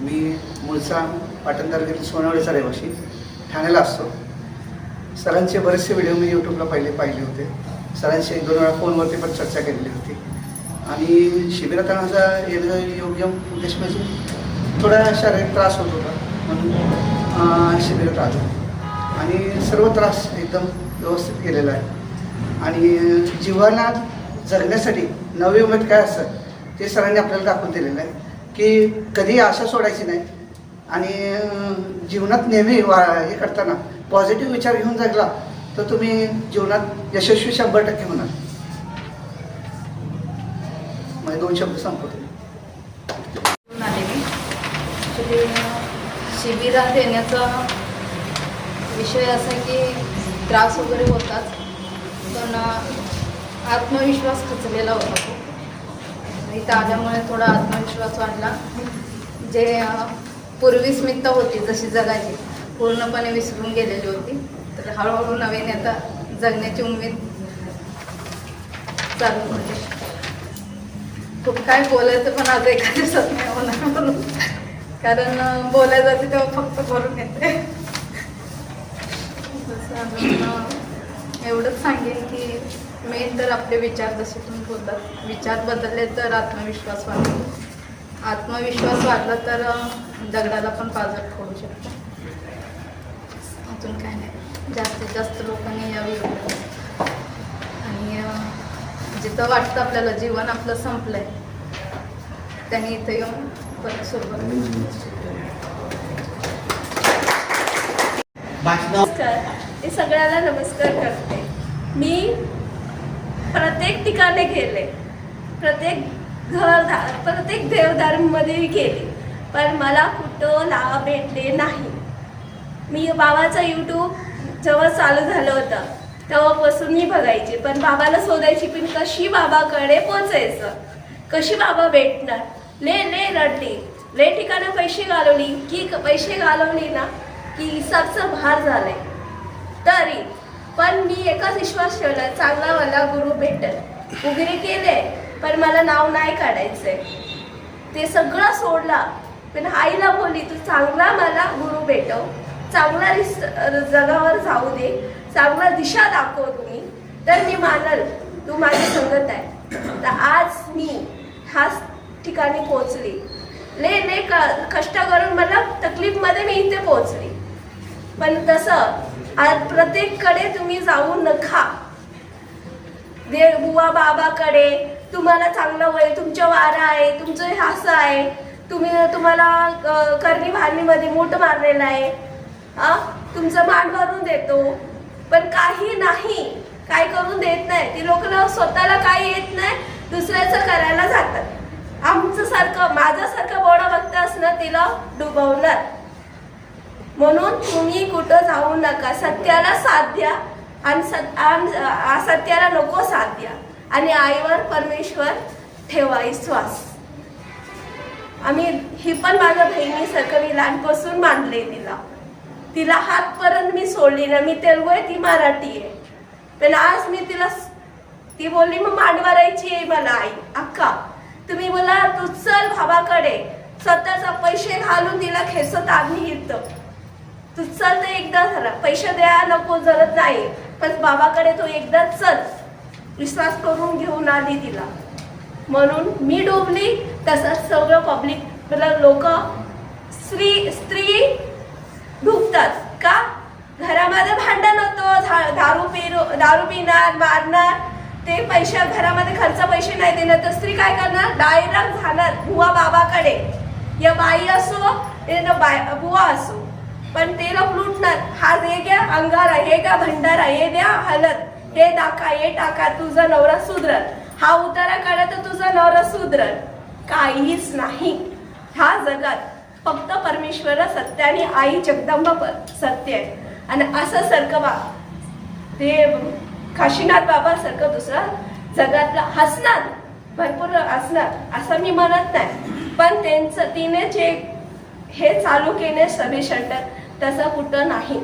मी मूळचा पाटण तालुक्यातील सोनावळेचा रहिवाशी ठाण्याला असतो. सरांचे बरेचसे व्हिडिओ मी यूट्यूबला पहिले पाहिले होते. सरांशी एक दोन वेळा फोनवरती पण चर्चा केलेली होती. आणि शिबिरात माझा येणं योग्य उद्देश म्हणजे थोडा शारीरिक त्रास होत होता. म्हणून शिबिरात आलो. आणि सर्व त्रास एकदम व्यवस्थित केलेला आहे. आणि जीवनात जगण्यासाठी नवी उमेद काय असतं ते सरांनी आपल्याला दाखवून दिलेलं आहे. की कधी आशा सोडायची नाही. आणि जीवनात नेहमी वा हे करताना पॉझिटिव्ह विचार घेऊन जगला तर तुम्ही जीवनात यशस्वी शंभर टक्के होणार. म्हणजे दोन शब्द संपवतो. घेऊन मी. ॲक्च्युली शिबिरात येण्याचा विषय असा की त्रास वगैरे होताच पण आत्मविश्वास खचलेला होता इथं आल्यामुळे थोडा आत्मविश्वास वाढला. जे पूर्वी स्मितता होती जशी जगायची पूर्णपणे विसरून गेलेली होती. तर हळूहळू नवीन आता जगण्याची उमेद चालू होते. खूप काय बोलायचं पण आज एका दिवसात नाही होणार म्हणून. कारण अं, बोलायला जाते तेव्हा फक्त भरून येते. जसं एवढंच सांगेन की मेन तर आपले विचार जसे तुम्ही बोलतात. विचार बदलले तर आत्मविश्वास वाढतो. आत्मविश्वास वाढला तर दगडाला पण पाजर फोडू शकतो. अजून काय नाही. जास्तीत जास्त लोकांनी यावी आणि जिथं वाटतं आपल्याला जीवन आपलं संपलंय त्यांनी इथं येऊन परत सुरुवात नमस्कार. मी सगळ्याला नमस्कार करते. मी प्रत्येक ठिकाणी गेले. प्रत्येक घर प्रत्येक देवदारमध्ये गेले. पण मला कुठं लाभ भेटले नाही. मी बाबाचं यूट्यूब जेव्हा चालू झालं होतं तेव्हापासून मी बघायची. पण बाबाला शोधायची पण कशी बाबाकडे पोचायचं कशी बाबा भेटणार? ले ले रडली. ले ठिकाणी पैसे घालवली की क- पैसे घालवली ना की हिसाबचं भार झालंय. तरी पण मी एकच विश्वास ठेवला चांगला मला गुरु भेटल. उगरे केले पण मला नाव नाही काढायचंय. ते सगळं सोडला. पण आईला बोलली तू चांगला मला गुरु भेटव चांगला रिस- जगावर जाऊ दे. चांगला दिशा दाखव तुम्ही. तर मी मानल तू माझी संगत आहे. तर आज मी ह्याच ठिकाणी पोहोचली. ले ले क- कष्ट करून मला तकलीफमध्ये मी इथे पोहोचली. पण तसं प्रत्येककडे तुम्ही जाऊ नका दे बुवा बाबाकडे तुम्हाला चांगलं वय तुमचं वारा आहे तुमचं हासं आहे. तुम्ही तुम्हाला करणी भारणीमध्ये मूठ मारलेलं आहे. आ तुमचं मान भरून देतो. पण काही नाही. काय करून देत नाही. ती लोक स्वतःला काही येत नाही दुसऱ्याचं करायला जातात. आमचं सारखं माझ्यासारखं बोडा भक्त असणं तिला डुबवणार. म्हणून तुम्ही कुठं जाऊ नका. सत्याला साथ द्या आणि सत असत्याला नको साथ द्या. आणि आईवर परमेश्वर ठेवा विश्वास. आम्ही ही पण माझ्या बहिणीसारखं मी लहानपासून मानले तिला. तिला हातपर्यंत मी सोडली ना मी तेलगू आहे ती मराठी आहे. पण आज मी तिला ती बोलली मग मांडवारायची आहे मला आई. अक्का तुम्ही बोला तू चल भावाकडे स्वतःचा पैसे घालून तिला खेचत आम्ही येतं तू चल तर एकदा झाला. पैसे द्या नको जरत नाही. पण बाबाकडे तो एकदा चल. विश्वास करून घेऊन आली तिला. म्हणून मी डोबली तसंच सगळं पब्लिक लोक स्त्री स्त्री डुबतात. का? घरामध्ये भांडण होतं दारू पिरो दारू पिणार मारणार. ते पैसे घरामध्ये खर्च पैसे नाही देणार. तर स्त्री काय करणार? डायरेक्ट जाणार. बुवा बाबाकडे. या बाई असो या बाय बुवा असो. पण ते लोक लुटणार. हा हे घ्या अंगारा हे घ्या भंडारा हे द्या हलत. हे टाका हे टाका तुझा नवरा सुधरल. हा उतारा काढा तर तुझा नवरा सुधरल. काहीच नाही. ह्या जगात फक्त परमेश्वर सत्य आणि आई जगदंबा सत्य आहे. आणि असं सारखं बा ते काशीनाथ बाबा सारखं दुसरं जगातलं हसणार. भरपूर असणार असं मी म्हणत नाही. पण त्यांचं तिने जे हे चालू केले सभी सेंटर तसं कुठं नाही.